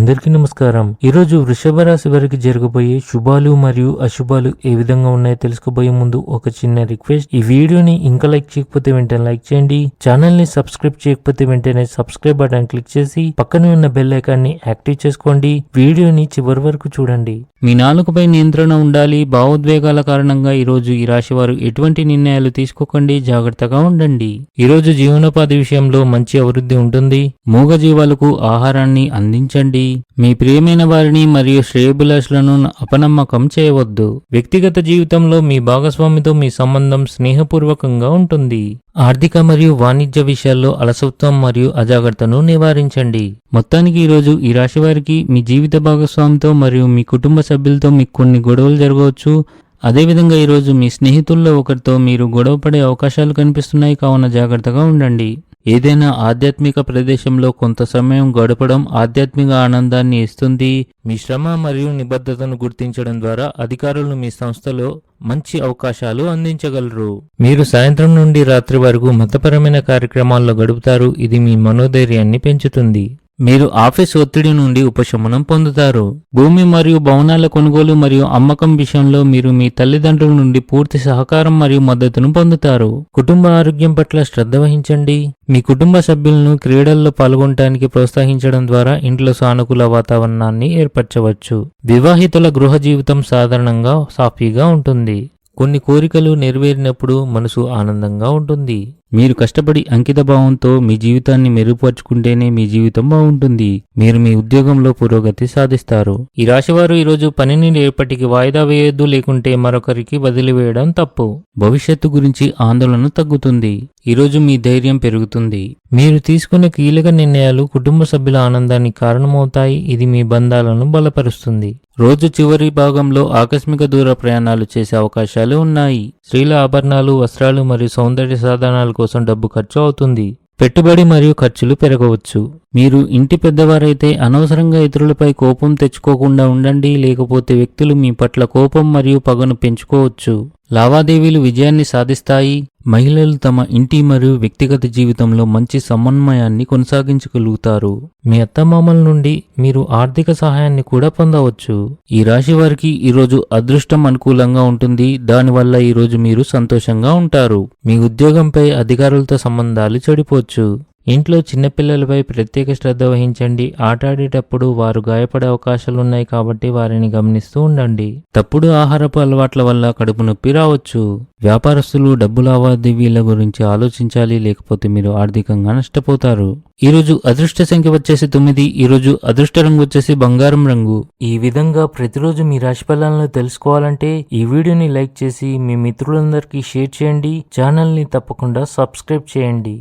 అందరికీ నమస్కారం. ఈ రోజు వృషభ రాశి వారికి జరగబోయే శుభాలు మరియు అశుభాలు ఏ విధంగా ఉన్నాయో తెలుసుకోబోయే ముందు ఒక చిన్న రిక్వెస్ట్. ఈ వీడియోని ఇంకా లైక్ చేయకపోతే వెంటనే లైక్ చేయండి. ఛానల్ని సబ్స్క్రైబ్ చేయకపోతే వెంటనే సబ్స్క్రైబ్ బటన్ క్లిక్ చేసి పక్కనే ఉన్న బెల్ ఐకాన్ని యాక్టివ్ చేసుకోండి. వీడియోని చివరి వరకు చూడండి. మీ నాలుకపై నియంత్రణ ఉండాలి. భావోద్వేగాల కారణంగా ఈరోజు ఈ రాశి వారు ఎటువంటి నిర్ణయాలు తీసుకోకండి. జాగ్రత్తగా ఉండండి. ఈరోజు జీవనోపాధి విషయంలో మంచి అభివృద్ధి ఉంటుంది. మూగ జీవాలకు ఆహారాన్ని అందించండి. మీ ప్రియమైన వారిని మరియు శ్రేయభిలాషులను అపనమ్మకం చేయవద్దు. వ్యక్తిగత జీవితంలో మీ భాగస్వామితో మీ సంబంధం స్నేహపూర్వకంగా ఉంటుంది. ఆర్థిక మరియు వాణిజ్య విషయాల్లో అలసత్వం మరియు అజాగ్రత్తను నివారించండి. మొత్తానికి ఈరోజు ఈ రాశి వారికి మీ జీవిత భాగస్వామితో మరియు మీ కుటుంబ సభ్యులతో మీకు కొన్ని గొడవలు జరగవచ్చు. అదేవిధంగా ఈరోజు మీ స్నేహితుల్లో ఒకరితో మీరు గొడవ పడే అవకాశాలు కనిపిస్తున్నాయి. కావున జాగ్రత్తగా ఉండండి. ఏదైనా ఆధ్యాత్మిక ప్రదేశంలో కొంత సమయం గడపడం ఆధ్యాత్మిక ఆనందాన్ని ఇస్తుంది. మీ శ్రమ మరియు నిబద్ధతను గుర్తించడం ద్వారా అధికారులు మీ సంస్థలో మంచి అవకాశాలు అందించగలరు. మీరు సాయంత్రం నుండి రాత్రి వరకు మతపరమైన కార్యక్రమాల్లో గడుపుతారు. ఇది మీ మనోధైర్యాన్ని పెంచుతుంది. మీరు ఆఫీస్ ఒత్తిడి నుండి ఉపశమనం పొందుతారు. భూమి మరియు భవనాల కొనుగోలు మరియు అమ్మకం విషయంలో మీరు మీ తల్లిదండ్రుల నుండి పూర్తి సహకారం మరియు మద్దతును పొందుతారు. కుటుంబ ఆరోగ్యం పట్ల శ్రద్ధ వహించండి. మీ కుటుంబ సభ్యులను క్రీడల్లో పాల్గొనడానికి ప్రోత్సహించడం ద్వారా ఇంట్లో సానుకూల వాతావరణాన్ని ఏర్పరచవచ్చు. వివాహితుల గృహ జీవితం సాధారణంగా సాఫీగా ఉంటుంది. కొన్ని కోరికలు నెరవేరినప్పుడు మనసు ఆనందంగా ఉంటుంది. మీరు కష్టపడి అంకిత భావంతో మీ జీవితాన్ని మెరుగుపరుచుకుంటేనే మీ జీవితం బాగుంటుంది. మీరు మీ ఉద్యోగంలో పురోగతి సాధిస్తారు. ఈ రాశివారు ఈరోజు పనిని రేపటికి వాయిదా వేయొద్దు లేకుంటే మరొకరికి వదిలివేయడం తప్పు. భవిష్యత్తు గురించి ఆందోళన తగ్గుతుంది. ఈరోజు మీ ధైర్యం పెరుగుతుంది. మీరు తీసుకునే కీలక నిర్ణయాలు కుటుంబ సభ్యుల ఆనందానికి కారణమవుతాయి. ఇది మీ బంధాలను బలపరుస్తుంది. రోజు చివరి భాగంలో ఆకస్మిక దూర ప్రయాణాలు చేసే అవకాశాలు ఉన్నాయి. స్త్రీల ఆభరణాలు వస్త్రాలు మరియు సౌందర్య సాధనాలు కోసం డబ్బు ఖర్చు అవుతుంది. పెట్టుబడి మరియు ఖర్చులు పెరగవచ్చు. మీరు ఇంటి పెద్దవారైతే అనవసరంగా ఇతరులపై కోపం తెచ్చుకోకుండా ఉండండి లేకపోతే వ్యక్తులు మీ పట్ల కోపం మరియు పగను పెంచుకోవచ్చు. లావాదేవీలు విజయాన్ని సాధిస్తాయి. మహిళలు తమ ఇంటి మరియు వ్యక్తిగత జీవితంలో మంచి సమన్వయాన్ని కొనసాగించగలుగుతారు. మీ అత్తమామల నుండి మీరు ఆర్థిక సహాయాన్ని కూడా పొందవచ్చు. ఈ రాశి వారికి ఈరోజు అదృష్టం అనుకూలంగా ఉంటుంది. దానివల్ల ఈరోజు మీరు సంతోషంగా ఉంటారు. మీ ఉద్యోగంపై అధికారులతో సంబంధాలు చెడిపోవచ్చు. ఇంట్లో చిన్నపిల్లలపై ప్రత్యేక శ్రద్ధ వహించండి. ఆటాడేటప్పుడు వారు గాయపడే అవకాశాలున్నాయి కాబట్టి వారిని గమనిస్తూ ఉండండి. తప్పుడు ఆహారపు అలవాట్ల వల్ల కడుపు నొప్పి రావచ్చు. వ్యాపారస్తులు డబ్బు లావాదేవీల గురించి ఆలోచించాలి లేకపోతే మీరు ఆర్థికంగా నష్టపోతారు. ఈరోజు అదృష్ట సంఖ్య వచ్చేసి తొమ్మిది ఈరోజు అదృష్ట రంగు వచ్చేసి బంగారం రంగు. ఈ విధంగా ప్రతిరోజు మీ రాశి ఫలాలను తెలుసుకోవాలంటే ఈ వీడియోని లైక్ చేసి మీ మిత్రులందరికీ షేర్ చేయండి. ఛానల్ని తప్పకుండా సబ్స్క్రైబ్ చేయండి.